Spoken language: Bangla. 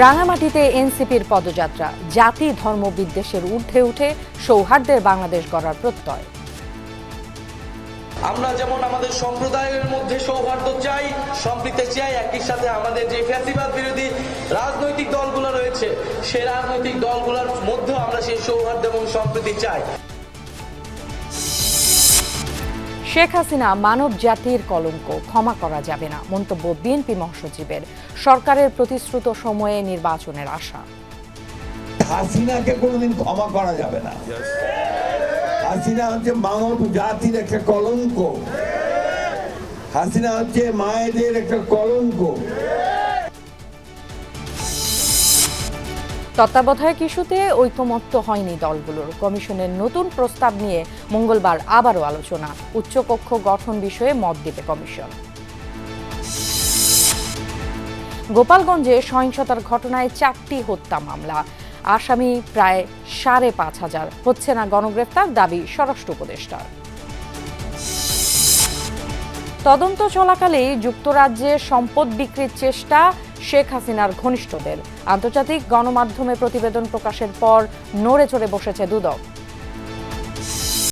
রাঙামাটিতে এনসিপির পদযাত্রা। জাতি, ধর্ম, বিদ্বেষের ঊর্ধ্বে উঠে সৌহার্দ্যের বাংলাদেশ গড়ার প্রত্যয়। আমরা যেমন আমাদের সম্প্রদায়ের মধ্যে সৌহার্দ্য চাই, সম্প্রীতি চাই, একই সাথে আমাদের যে ফ্যাসিবাদ বিরোধী রাজনৈতিক দলগুলো রয়েছে সেই রাজনৈতিক দলগুলোর মধ্যেও আমরা সেই সৌহার্দ্য এবং সম্প্রীতি চাই। শেখ হাসিনা মানব জাতির কলঙ্ক, ক্ষমা করা যাবে না, মন্তব্য বিএনপি মহাসচিবের। সরকারের প্রতিশ্রুত সময়ে নির্বাচনের আশা। হাসিনাকে কোনোদিন ক্ষমা করা যাবে না। হাসিনা হচ্ছে মানব জাতির একটা কলঙ্ক। হাসিনা হচ্ছে মায়েদের একটা কলঙ্ক। তত্ত্বাবধায়ক ইস্যুতে ঐকমত্য হয়নি দলগুলোর। কমিশনের নতুন প্রস্তাব নিয়ে মঙ্গলবার আবারও আলোচনা। উচ্চকক্ষ গঠন বিষয়ে মত দেবে কমিশন। গোপালগঞ্জে সহিংসতার ঘটনায় চারটি হত্যা মামলা। আসামি প্রায় সাড়ে পাঁচ হাজার। হচ্ছে না গণগ্রেফতার, দাবি স্বরাষ্ট্র উপদেষ্টার। তদন্ত চলাকালেই যুক্তরাজ্যে সম্পদ বিক্রির চেষ্টা শেখ হাসিনার ঘনিষ্ঠদের। আন্তর্জাতিক গণমাধ্যমে প্রতিবেদন প্রকাশের পর নড়ে চড়ে বসেছে দুদক।